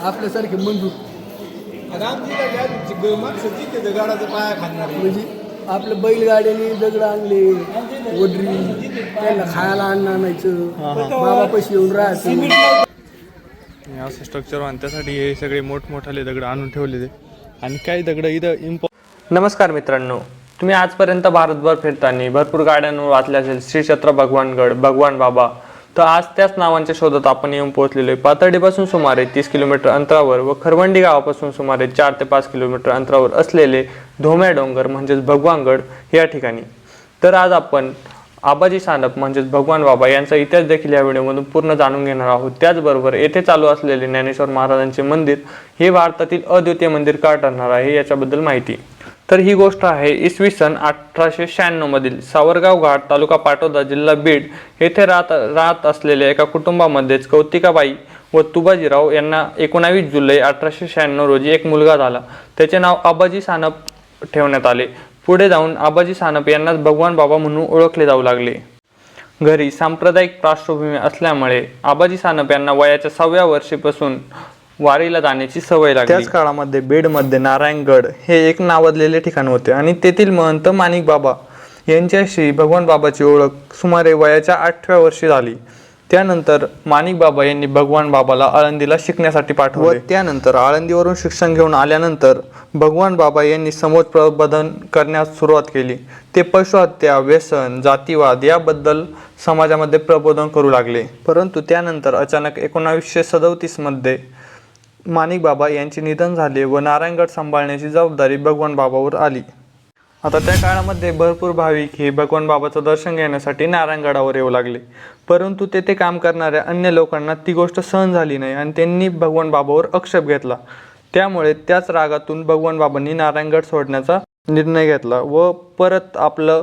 आपल्यासारखे मंजूर. दगडाचा पाया खाणार म्हणजे आपल्या बैलगाड्याने दगड आणले वडरी त्यांना खायला अन्न आणायचं बाबापाशी येऊन राहायचं. हे असं स्ट्रक्चर आणि त्यासाठी हे सगळे मोठमोठाले दगड आणून ठेवलेले. आणि काही दगड इथं इम्पॉ नमस्कार मित्रांनो तुम्ही आजपर्यंत भारतभर फिरताना भरपूर गाड्यांवर वाचले असेल श्री छत्र भगवानगड भगवान बाबा. तर आज त्याच नावांच्या शोधात आपण येऊन पोहोचलेलो आहे. पातर्डीपासून सुमारे तीस किलोमीटर अंतरावर व खरवंडी गावापासून सुमारे चार ते पाच किलोमीटर अंतरावर असलेले धोम्या डोंगर म्हणजेच भगवानगड या ठिकाणी. तर आज आपण आबाजी सानप म्हणजेच भगवान बाबा यांचा इतिहास देखील या व्हिडिओमधून पूर्ण जाणून घेणार आहोत. त्याचबरोबर येथे चालू असलेले ज्ञानेश्वर महाराजांचे मंदिर हे भारतातील अद्वितीय मंदिर का ठरणार आहे याच्याबद्दल माहिती. तर ही गोष्ट आहे इसवी सन अठराशे शहाण्णव मधील सावरगाव घाट तालुका पाटोदा जिल्हा बीड येथे राहत राहत असलेल्या एका कुटुंबामध्येच कौतिकाबाई व तुबाजीराव यांना एकोणावीस जुलै अठराशे शहाण्णव रोजी एक मुलगा झाला. त्याचे नाव आबाजी सानप ठेवण्यात आले. पुढे जाऊन आबाजी सानप यांनाच भगवान बाबा म्हणून ओळखले जाऊ लागले. घरी सांप्रदायिक पार्श्वभूमी असल्यामुळे आबाजी सानप यांना वयाच्या सहाव्या वर्षीपासून वारीला जाण्याची सवय लागली. त्याच काळामध्ये बेडमध्ये नारायणगड हे एक नावाजलेले ठिकाण होते आणि तेथील महंत माणिक बाबा यांच्याशी भगवान बाबाची ओळख सुमारे वयाच्या आठव्या वर्षी झाली. त्यानंतर माणिक बाबा यांनी भगवान बाबाला आळंदीला शिकण्यासाठी पाठवले. त्यानंतर आळंदीवरून शिक्षण घेऊन आल्यानंतर भगवान बाबा यांनी समोर प्रबोधन करण्यास सुरुवात केली. ते पशुहत्या व्यसन जातीवाद याबद्दल समाजामध्ये प्रबोधन करू लागले. परंतु त्यानंतर अचानक एकोणावीसशे सदोतीसमध्ये माणिक बाबा यांचे निधन झाले व नारायणगड सांभाळण्याची जबाबदारी भगवान बाबावर आली. आता त्या काळामध्ये भरपूर भाविक हे भगवान बाबाचं दर्शन घेण्यासाठी नारायणगडावर येऊ लागले. परंतु तेथे काम करणाऱ्या अन्य लोकांना ती गोष्ट सहन झाली नाही आणि त्यांनी भगवान बाबावर आक्षेप घेतला. त्यामुळे त्याच रागातून भगवान बाबांनी नारायणगड सोडण्याचा निर्णय घेतला व परत आपलं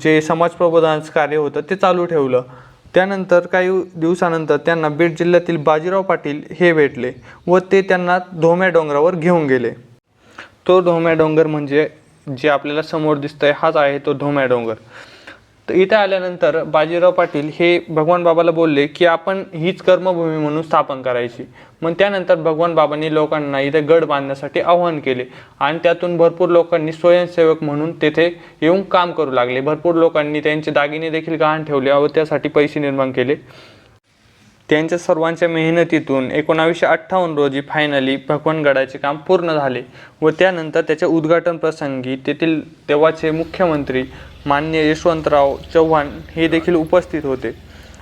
जे समाज प्रबोधनाचं कार्य होतं ते चालू ठेवलं. त्यानंतर काही दिवसानंतर त्यांना बीड जिल्ह्यातील बाजीराव पाटील हे भेटले व ते त्यांना धोम्या डोंगरावर घेऊन गेले. तो धोम्या डोंगर म्हणजे जे आपल्याला समोर दिसतंय हाच आहे तो धोम्या डोंगर. तर इथे आल्यानंतर बाजीराव पाटील हे भगवान बाबाला बोलले की आपण हीच कर्मभूमी म्हणून स्थापन करायची. मग त्यानंतर भगवान बाबांनी लोकांना इथे गड बांधण्यासाठी आवाहन केले. आणि त्यातून भरपूर लोकांनी स्वयंसेवक म्हणून तेथे येऊन काम करू लागले. भरपूर लोकांनी त्यांचे दागिने देखील गहाण ठेवले व त्यासाठी पैसे निर्माण केले. त्यांच्या सर्वांच्या मेहनतीतून एकोणावीसशे अठ्ठावन्न रोजी फायनली भगवानगडाचे काम पूर्ण झाले व त्यानंतर त्याच्या उद्घाटन प्रसंगी तेथील तेव्हाचे मुख्यमंत्री मान्य यशवंतराव चव्हाण हे देखील उपस्थित होते.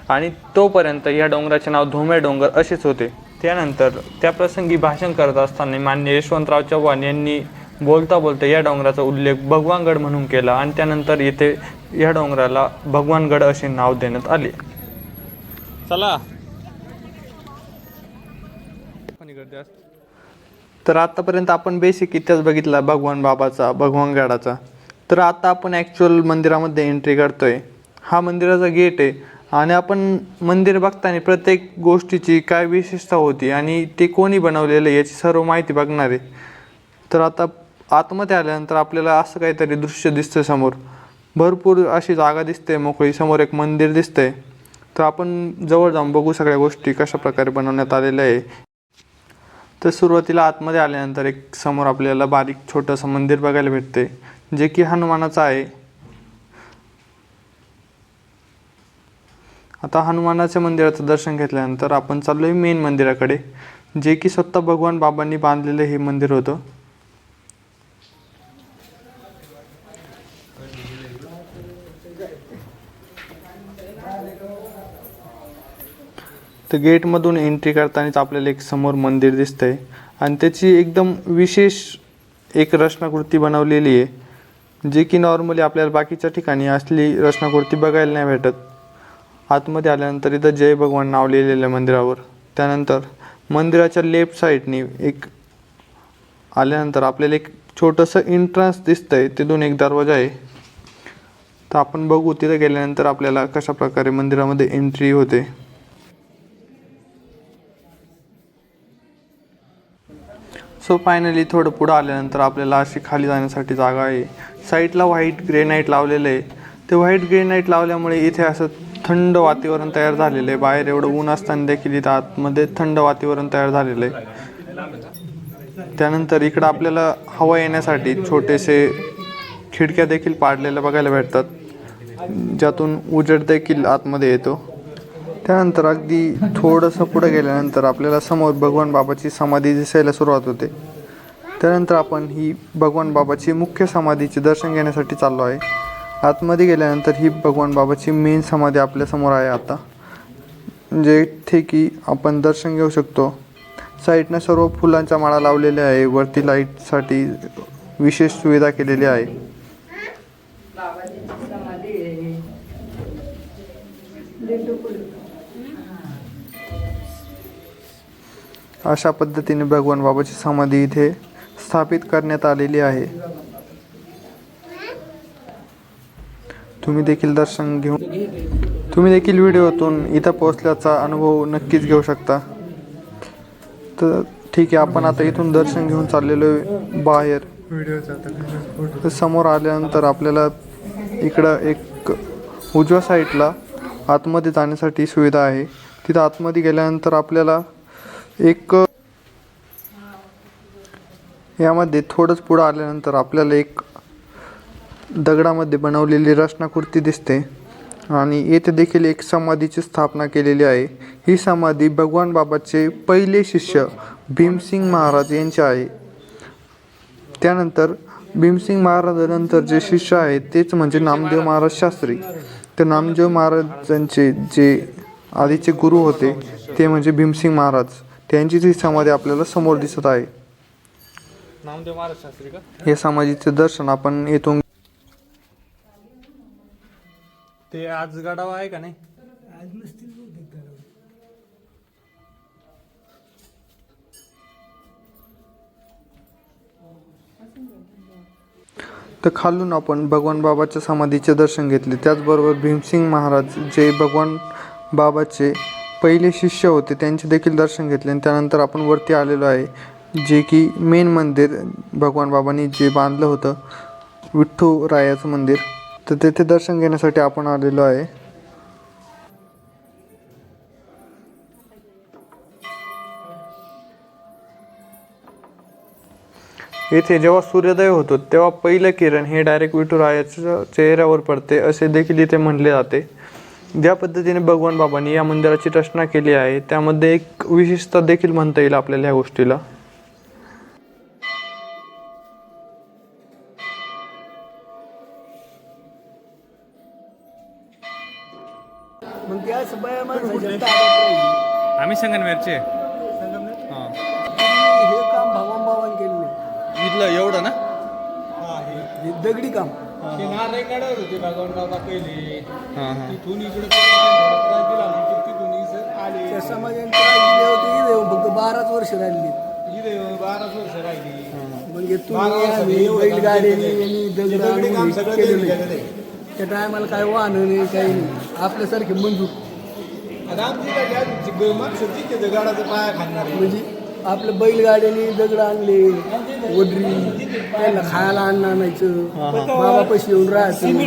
आणि तोपर्यंत या डोंगराचे नाव धोमे डोंगर असेच होते. त्यानंतर त्या प्रसंगी भाषण करत असताना मान्य यशवंतराव चव्हाण यांनी बोलता बोलता या डोंगराचा उल्लेख भगवानगड म्हणून केला आणि त्यानंतर येथे या डोंगराला भगवानगड असे नाव देण्यात आले. चला. तर आतापर्यंत आपण बेसिक इतिहास बघितला भगवान बाबाचा भगवान गडाचा तर आता आपण ॲक्च्युअल मंदिरामध्ये एंट्री करतोय हा मंदिराचा गेट आहे आणि आपण मंदिर बघताना प्रत्येक गोष्टीची काय विशेषता होती आणि ते कोणी बनवलेलं आहे याची सर्व माहिती बघणार आहे. तर आता आतमध्ये आल्यानंतर आपल्याला असं काहीतरी दृश्य दिसतं समोर. भरपूर अशी जागा दिसते मोकळी. समोर एक मंदिर दिसतंय. तर आपण जवळ जाऊन बघू सगळ्या गोष्टी कशा प्रकारे बनवण्यात आलेल्या आहे. तर सुरुवातीला आतमध्ये आल्यानंतर एक समोर आपल्याला बारीक छोटंसं मंदिर बघायला भेटते जे की हनुमानाचं आहे. आता हनुमानाच्या मंदिराचं दर्शन घेतल्यानंतर आपण चाललोय मेन मंदिराकडे जे की स्वतः भगवान बाबांनी बांधलेलं हे मंदिर होतं. तर गेटमधून एंट्री करतानाच आपल्याला एक समोर मंदिर दिसतंय. आणि त्याची एकदम विशेष एक रचनाकृती बनवलेली आहे. जे की नॉर्मली आपल्याला बाकीच्या ठिकाणी असली रचनाकृती बघायला नाही भेटत. आतमध्ये आल्यानंतर इथं जय भगवान नाव लिहिलेलं आहे मंदिरावर. त्यानंतर मंदिराच्या लेफ्ट साईडनी एक आल्यानंतर आपल्याला एक छोटंसं एंट्रन्स दिसतंय. तिथून एक दरवाजा आहे. तर आपण बघू तिथं गेल्यानंतर आपल्याला कशा प्रकारे मंदिरामध्ये एंट्री होते. सो फायनली थोडं पुढं आल्यानंतर आपल्याला अशी खाली जाण्यासाठी जागा आहे. साईडला व्हाईट ग्रेनाईट लावलेलं आहे. ते व्हाईट ग्रेनाईट लावल्यामुळे इथे असं थंड वातावरण तयार झालेलं आहे. बाहेर एवढं ऊन असताना देखील इथं आतमध्ये थंड वातावरण तयार झालेलं आहे. त्यानंतर इकडं आपल्याला हवा येण्यासाठी छोटेसे खिडक्या देखील पाडलेल्या बघायला भेटतात. ज्यातून उजेड देखील आतमध्ये येतो. त्यानंतर अगदी थोडंसं पुढे गेल्यानंतर आपल्याला समोर भगवान बाबाची समाधी दिसायला सुरुवात होते. त्यानंतर आपण ही भगवान बाबाची मुख्य समाधीचे दर्शन घेण्यासाठी चाललो आहे. आतमध्ये गेल्यानंतर ही भगवान बाबाची मेन समाधी आपल्यासमोर आहे आता. म्हणजे जेथे की आपण दर्शन घेऊ शकतो. साईडनं सर्व फुलांच्या माळा लावलेल्या आहे. वरती लाईटसाठी विशेष सुविधा केलेली आहे. अशा पद्धतीने भगवान बाबाची समाधी इथे स्थापित करण्यात आलेली आहे. तुम्ही देखील दर्शन घेऊन तुम्ही देखील व्हिडिओतून इथं पोहोचल्याचा अनुभव नक्कीच घेऊ शकता. तर ठीक आहे आपण आता इथून दर्शन घेऊन चाललेलो आहे बाहेर. तर समोर आल्यानंतर आपल्याला इकडं एक उजव्या साईडला आतमध्ये जाण्यासाठी सुविधा आहे. तिथं आतमध्ये गेल्यानंतर आपल्याला एक यामध्ये थोडंच पुढं आल्यानंतर आपल्याला एक दगडामध्ये बनवलेली रचनाकृती दिसते. आणि येथे देखील एक समाधीची स्थापना केलेली आहे. ही समाधी भगवान बाबाचे पहिले शिष्य भीमसिंग महाराज यांचे आहे. त्यानंतर भीमसिंग महाराजानंतर जे शिष्य आहे तेच म्हणजे नामदेव महाराज शास्त्री. तर नामदेव महाराजांचे जे आधीचे गुरु होते ते म्हणजे भीमसिंग महाराज. त्यांचीच ही समाधी आपल्याला समोर दिसत आहे. नामदेव महाराज शास्त्री का? या समाधीचे दर्शन आपण येथून ते आज गडाव आहे का नाही? तर खालून आपण भगवान बाबाच्या समाधीचे दर्शन घेतले. त्याचबरोबर भीमसिंग महाराज जे भगवान बाबाचे पहिले शिष्य होते त्यांचे देखील दर्शन घेतले आणि त्यानंतर आपण वरती आलेलो आहे जे की मेन मंदिर भगवान बाबांनी जे बांधलं होतं विठ्ठू रायाचं मंदिर. तर तेथे दर्शन घेण्यासाठी आपण आलेलो आहे. येथे जेव्हा सूर्योदय होतो तेव्हा पहिलं किरण हे डायरेक्ट विठुरायाच्या चेहऱ्यावर पडते असे देखील इथे म्हणले जाते. ज्या पद्धतीने भगवान बाबांनी या मंदिराची रचना केली आहे त्यामध्ये एक विशेषता देखील म्हणता येईल आपल्याला ह्या गोष्टीला. आम्ही संगनमेरचे हे. काम भगवान बाबांनी केलं नाही इथलं एवढं ना? हे दगडी काम. ते होते पहिले. हां हां. तिथून इकडे थोडा त्रास दिला म्हणजे तिथून इथं आले. समाजाने त्रास दिले होते इथे येऊन फक्त बाराच वर्ष राहिली. इथे बाराच वर्ष राहिली. म्हणजे तू बारा वर्ष आम्ही एवढं काम बैलगाडीने केलं. आणि ते दगड दगडी काम आणून सगळं केलेलं त्यांनी आहे. केलेलं आहे. त्या टायमाला काय वाहन नाही काही नाही. आपल्यासारखे मंजूर. आणि आमची काय काय ग- माणसं तिथे ते गडाचा पाया खाणार. म्हणजे आपल्या बैलगाड्याने दगड आणले. वडरी त्यांना खायला आणणं आणायचं बाबा पैसे येऊन राहायचं.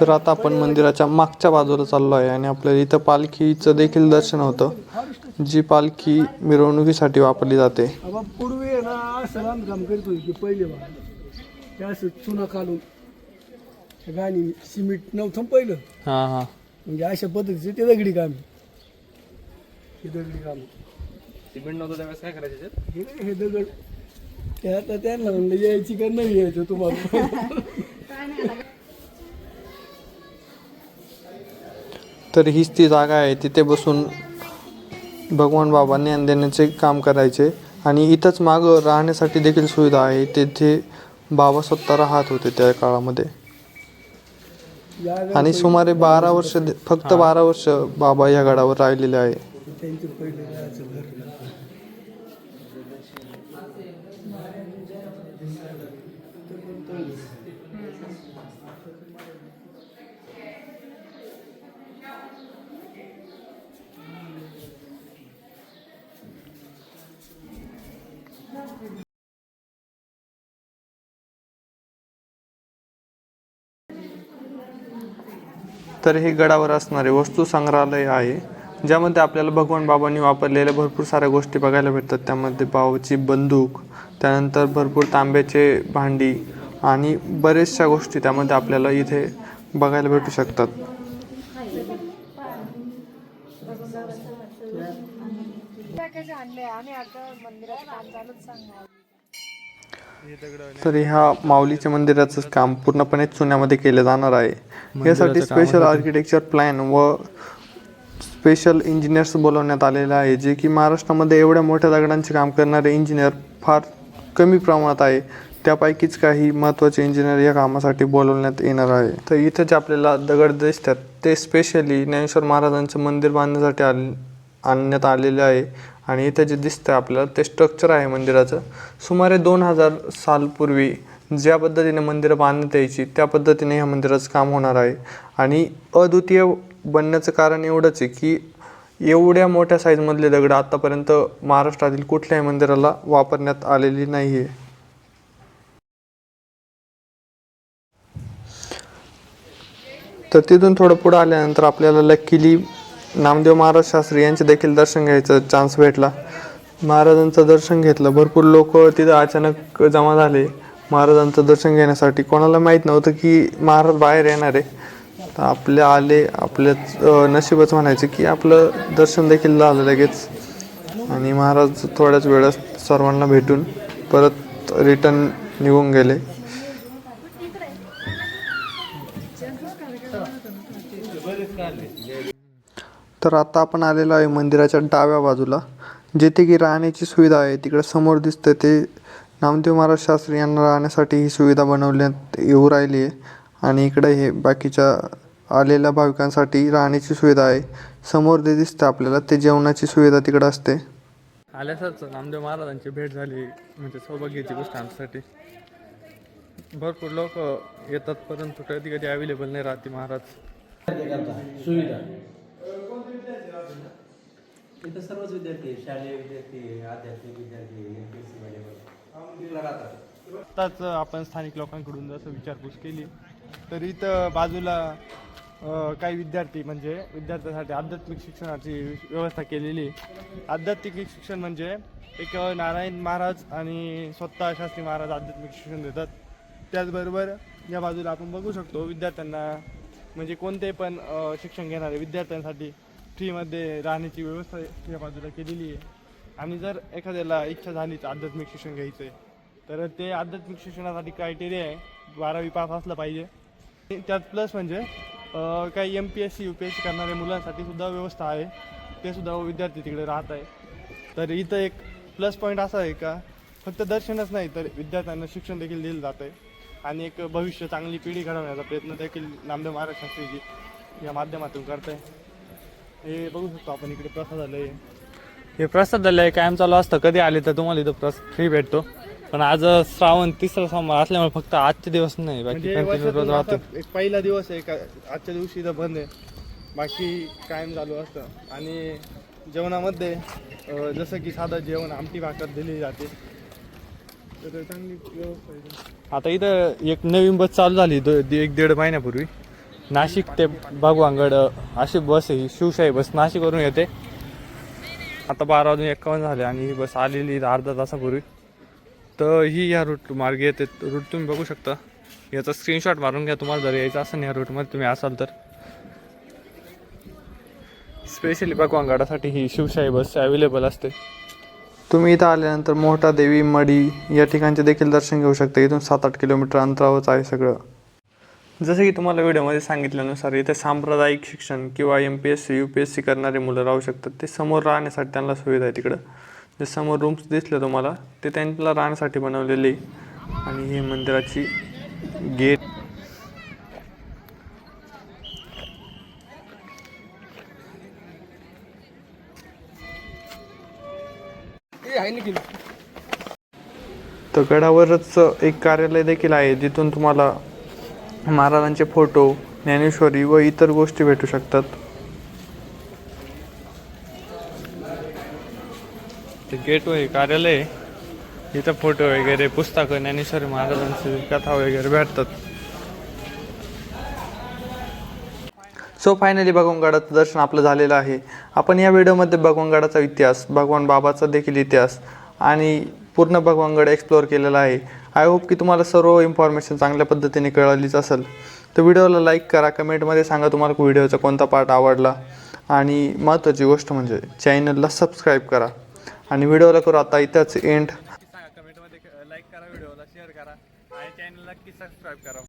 तर आता आपण मंदिराच्या मागच्या बाजूला चाललो आहे आणि आपल्याला इथं पालखीचं देखील दर्शन होतं जी पालखी मिरवणुकीसाठी वापरली जाते. पूर्वी ना असं बांधकाम करतोय की पहिले बा ते असं चुना काढून गाणी सिमेंट नव्हतं पहिलं. हां हां. म्हणजे अशा पद्धतीचे ते दगडी काम हे दगडी काम सिमेंट नव्हतं त्यावेळेस काय करायचं हे हे दगड ते आता त्यांना म्हणलं यायची का नाही यायचं तुम्हाला? तर हीच ती जागा आहे तिथे बसून भगवान बाबा ज्ञान देण्याचे काम करायचे. आणि इथंच मागं राहण्यासाठी देखील सुविधा आहे तेथे बाबा स्वतः राहत होते त्या काळामध्ये. जागा आणि सुमारे बारा वर्ष. फक्त बारा वर्ष बाबा या गडावर राहिलेले आहे. त्यांचे पहिले राहायचं घर. तर हे गडावर असणारे वस्तू संग्रहालय आहे ज्यामध्ये आपल्याला भगवान बाबांनी वापरलेल्या भरपूर साऱ्या गोष्टी बघायला भेटतात. त्यामध्ये पावची बंदूक त्यानंतर भरपूर तांब्याचे भांडी आणि बरेचशा गोष्टी त्यामध्ये आपल्याला इथे बघायला भेटू शकतात. तर ह्या माऊलीच्या मंदिराचं काम पूर्णपणे चुन्यामध्ये केलं जाणार आहे. यासाठी स्पेशल आर्किटेक्चर प्लॅन व स्पेशल इंजिनियर्स बोलवण्यात आलेले आहे जे की महाराष्ट्रामध्ये एवढ्या मोठ्या दगडांचे काम करणारे इंजिनियर फार कमी प्रमाणात आहे. त्यापैकीच काही महत्त्वाचे इंजिनियर या कामासाठी बोलवण्यात येणार आहे. तर इथं जे आपल्याला दगड दिसतात ते स्पेशली ज्ञानेश्वर महाराजांचं मंदिर बांधण्यासाठी आल आणण्यात आलेले आहे. आणि इथं जे दिसतं आपल्याला ते स्ट्रक्चर आहे मंदिराचं. सुमारे दोन हजार सालपूर्वी ज्या पद्धतीने मंदिरं बांधण्यात यायची त्या पद्धतीने ह्या मंदिराचं काम होणार आहे. आणि अद्वितीय बनण्याचं कारण एवढंच आहे की एवढ्या मोठ्या साईजमधले दगड आतापर्यंत महाराष्ट्रातील कुठल्याही मंदिराला वापरण्यात आलेली नाही आहे तर तिथून थोडं पुढं आल्यानंतर आपल्याला लकीली नामदेव महाराज शास्त्री यांचे देखील दर्शन घ्यायचं चान्स भेटला. महाराजांचं दर्शन घेतलं. भरपूर लोक तिथं अचानक जमा झाले. महाराजांचं दर्शन घेण्यासाठी. कोणाला माहीत नव्हतं की महाराज बाहेर येणार आहे. तर आपले आले आपल्या नशीबच म्हणायचं की आपलं दर्शन देखील झालं लगेच. आणि महाराज थोड्याच वेळात सर्वांना भेटून परत रिटर्न निघून गेले. तर आता आपण आलेलो आहे मंदिराच्या डाव्या बाजूला जेथे की राहण्याची सुविधा आहे. तिकडे समोर दिसतं ते नामदेव महाराज शास्त्री यांना राहण्यासाठी ही सुविधा बनवण्यात येऊ राहिली आहे. आणि इकडे हे बाकीच्या आलेल्या भाविकांसाठी राहण्याची सुविधा आहे. समोर जे दिसतं आपल्याला ते जेवणाची सुविधा तिकडे असते. आल्यासच नामदेव महाराजांची भेट झाली म्हणजे सौभाग्याची गोष्ट आमच्यासाठी. भरपूर लोक येतात परंतु कधी कधी अवेलेबल नाही राहते महाराज. सुविधा. इथं सर्वच विद्यार्थी शालेय विद्यार्थी आध्यात्मिक विद्यार्थी एम पी एस सी मध्ये राहतात. आत्ताच आपण स्थानिक लोकांकडून जसं विचारपूस केली तर इथं बाजूला अ, काही विद्यार्थी म्हणजे विद्यार्थ्यांसाठी आध्यात्मिक शिक्षणाची व्यवस्था केलेली आहे. आध्यात्मिक शिक्षण म्हणजे एक नारायण महाराज आणि स्वतः शास्त्री महाराज आध्यात्मिक शिक्षण देतात. त्याचबरोबर या बाजूला आपण बघू शकतो विद्यार्थ्यांना म्हणजे कोणते पण अ, शिक्षण घेणारे विद्यार्थ्यांसाठी फ्रीमध्ये राहण्याची व्यवस्था या बाजूला केलेली आहे. आणि जर एखाद्याला इच्छा झालीच आध्यात्मिक शिक्षण घ्यायचं आहे तर ते आध्यात्मिक शिक्षणासाठी क्रायटेरिया आहे. बारावी पास असलं पाहिजे. त्यात प्लस म्हणजे काही M P S C U P S C करणाऱ्या मुलांसाठी सुद्धा व्यवस्था आहे. ते सुद्धा विद्यार्थी तिकडे राहत आहे. तर इथं एक प्लस पॉईंट असा आहे का फक्त दर्शनच नाही तर विद्यार्थ्यांना शिक्षण देखील दिलं जात आहे. आणि एक भविष्य चांगली पिढी घडवण्याचा प्रयत्न देखील नामदेव महाराज शास्त्रीजी या माध्यमातून करत आहे हे बघू शकतो आपण इकडे प्रसादालय आहे हे प्रसादालय कायम चालू असतं. कधी आले तर तुम्हाला इथं प्रस फ्री भेटतो. पण आज श्रावण तिसरा सोमवार असल्यामुळे फक्त आजचे दिवस नाही बाकी म्हणजे कंटिन्यू रोज वर्षातून राहतो असा एक पहिला दिवस आहे का? आजच्या दिवशी इथं बंद आहे. बाकी कायम चालू असतं. आणि जेवणामध्ये अं, जसं की साधं जेवण आमटी भाकर दिली जाते. तर चांगली व्यवस्था आहे. आता इथं एक नवीन बस चालू झाली दो- दि- एक दीड महिन्यापूर्वी. नाशिक ते भगवानगड अशी बस आहे ही शिवशाही बस नाशिकवरून येते. आता बारा वाजून एकावन्न झाले आणि ही बस आलेली अर्धा तासापूर्वी. तर ही या रूट मार्गे येते. रूट तुम्ही बघू शकता. याचा स्क्रीनशॉट मारून घ्या तुम्हाला जर यायचं असेल या रूटमध्ये तुम्ही असाल तर. स्पेशली भगवानगडासाठी ही शिवशाही बस अवेलेबल असते. तुम्ही इथं आल्यानंतर मोहटा देवी मडी या ठिकाणचे देखील दर्शन घेऊ शकता. इथून सात आठ किलोमीटर अंतरावरच आहे सगळं. जसं की तुम्हाला व्हिडिओमध्ये सांगितल्यानुसार इथे सांप्रदायिक शिक्षण किंवा M P S C U P S C करणारे मुलं राहू शकतात. ते समोर राहण्यासाठी त्यांना सुविधा आहे तिकडं. जे समोर रूम्स दिसले तुम्हाला ते त्यांना राहण्यासाठी बनवलेले. आणि ही मंदिराची गेट तर गडावरच एक कार्यालय देखील आहे. जिथून तुम्हाला महाराजांचे फोटो ज्ञानेश्वरी व इतर गोष्टी भेटू शकतात. ते गेट आहे कार्यालय. इथं फोटो वगैरे पुस्तकं ज्ञानेश्वरी महाराजांची कथा वगैरे भेटतात. सो फायनली भगवानगडाचं दर्शन आपलं झालेलं आहे. आपण या व्हिडिओमध्ये भगवानगडाचा इतिहास भगवान बाबाचा देखील इतिहास आणि पूर्ण भगवानगड एक्सप्लोअर केलेला आहे. आय होप की तुम्हाला सर्व इन्फॉर्मेशन चांगल्या पद्धतीने कळालीच असेल. तर व्हिडिओला लाईक करा कमेंटमध्ये सांगा तुम्हाला व्हिडिओचा कोणता पार्ट आवडला. आणि महत्त्वाची गोष्ट म्हणजे चॅनलला सबस्क्राईब करा. आणि व्हिडिओला करू आता इथंच एंड सांगा कमेंटमध्ये लाईक करा व्हिडिओला शेअर करा. आणि चॅनलला नक्की सबस्क्राईब करा.